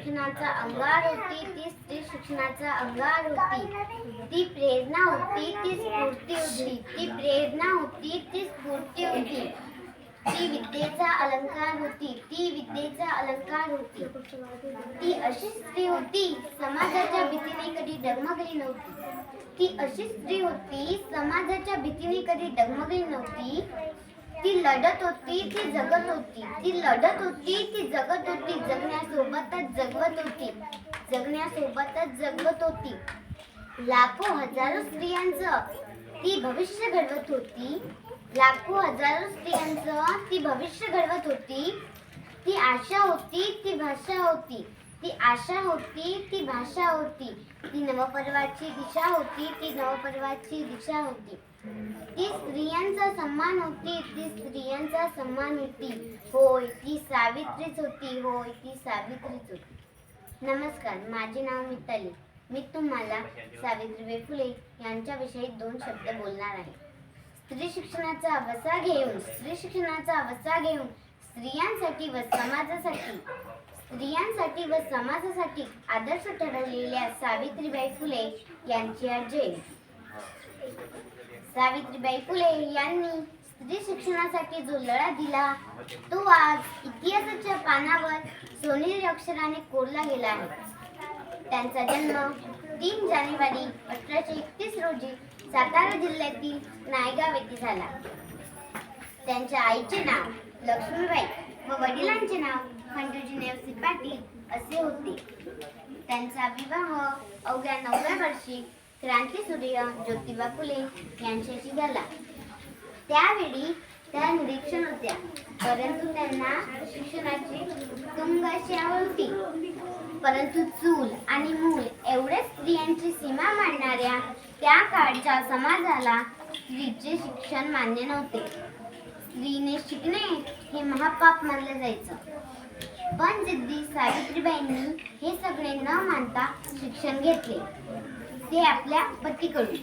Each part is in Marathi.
शिक्षणाचा अंगार होती ती स्त्री शिक्षणाचा अंगार होती. ती प्रेरणा होती ती स्फूर्ती होती. ती प्रेरणा होती ती स्फूर्ती होती. ती विद्येचा अलंकार होती ती विद्येचा अलंकार होती. ती अशी स्त्री होती समाजाच्या भीतीने कधी डगमगली नव्हती. ती अशी स्त्री होती समाजाच्या भीतीने कधी डगमगली नव्हती. ती लढत होती ती जगत होती. ती लढत होती ती जगत होती. जगण्यासोबतच जगवत होती. जगण्यासोबतच जगवत होती. लाखो हजारो स्त्रियांचं ती भविष्य घडवत होती. लाखो हजारो स्त्रियांचं ती भविष्य घडवत होती. ती आशा होती ती भाषा होती. ती आशा होती ती भाषा होती. ती नवपर्वाची दिशा होती ती नवपर्वाची दिशा होती. ती स्त्रियांचा सन्मान होती ती स्त्रियांचा सन्मान होती. होय ती सावित्रीच होती होय ती सावित्रीच होती. नमस्कार माझे नाव मिताली. मी तुम्हाला सावित्रीबाई फुले यांच्याविषयी दोन शब्द बोलणार आहे. स्त्री शिक्षणाचा वसा घेऊन स्त्री शिक्षणाचा वसा घेऊन स्त्रियांसाठी व समाजासाठी स्त्रियांसाठी व समाजासाठी आदर्श ठरवलेल्या सावित्रीबाई फुले यांची आज जयंती सावित्रीबाई फुले यांनी स्त्री शिक्षणासाठी जो लढा दिला तो आज इतिहासाच्या पानावर सोनेरी अक्षराने कोरला गेला आहे. त्यांचा जन्म तीन जानेवारी अठराशे एकतीस रोजी सातारा जिल्ह्यातील नायगाव येथे झाला. त्यांच्या आईचे नाव लक्ष्मीबाई व वडिलांचे नाव खंडूजी नेवसी पाटील असे होते. त्यांचा विवाह अवघ्या नवव्या वर्षी क्रांतीसूर्य ज्योतिबा फुले यांच्याशी झाला त्यावेळी त्या निरीक्षण होत्या. परंतु त्यांना शिक्षणाची उत्तुंग अशी आवड होती परंतु चूल आणि मूल एवढ्या स्त्रियांची सीमा मांडणाऱ्या त्या काळच्या समाजाला स्त्रीचे शिक्षण मान्य नव्हते. स्त्रीने शिकणे हे महापाप मानलं जायचं. पण जिद्दी सावित्रीबाईंनी हे सगळे न मानता शिक्षण घेतले. ते आपल्या पतीकडून.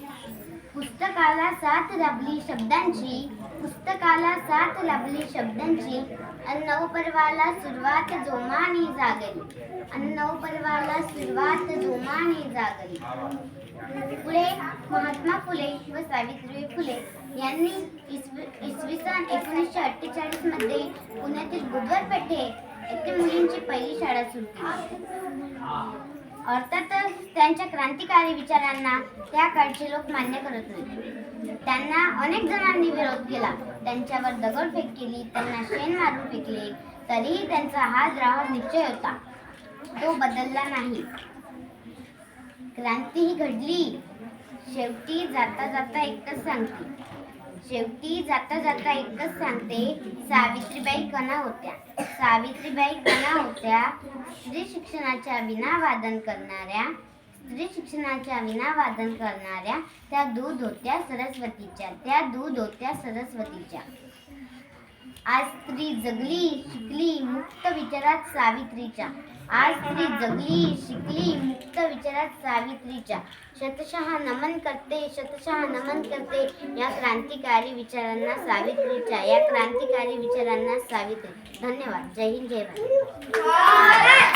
पुस्तकाला साथ लाभली शब्दांची पुस्तकाला साथ लाभली शब्दांची अन नवपर्वाला सुरुवात जोमाने जागली. अन नवपर्वाला सुरुवात जोमाने जागली. पुढे महात्मा फुले व सावित्रीबाई फुले यांनी इसवी इसवी सन एकोणीसशे अठ्ठेचाळीसमध्ये पुण्यातील बुधवार पेठे येथे मुलींची पहिली शाळा सुरू केली. अर्थातच त्यांच्या क्रांतिकारी विचारांना त्या काळचे लोक मान्य करत नव्हते त्यांना अनेक जणांनी विरोध केला. त्यांच्यावर दगडफेक केली त्यांना शेण मारून फेकले. तरीही त्यांचा हा द्रावण निश्चय होता. तो बदलला नाही. क्रांती ही घडली. शेवटी जाता जाता एकच सांगते. शेवटी जाता जाता एकच सांगते सावित्रीबाई कणा होत्या. सावित्रीबाई कणा होत्या स्त्री शिक्षणाच्या विना वादन करणाऱ्या स्त्री शिक्षणाच्या विना वादन करणाऱ्या त्या दूध होत्या सरस्वतीच्या त्या दूध होत्या सरस्वतीच्या. आज स्त्री जगली शिकली मुक्त विचारात सावित्रीच्या. आज स्त्री जगली शिकली मुक्त विचारात सावित्रीच्या. शतशः नमन करते शतशः नमन करते या क्रांतिकारी विचारांना सावित्रीच्या या क्रांतिकारी विचारांना सावित्री. धन्यवाद. जय हिंद जय भारत.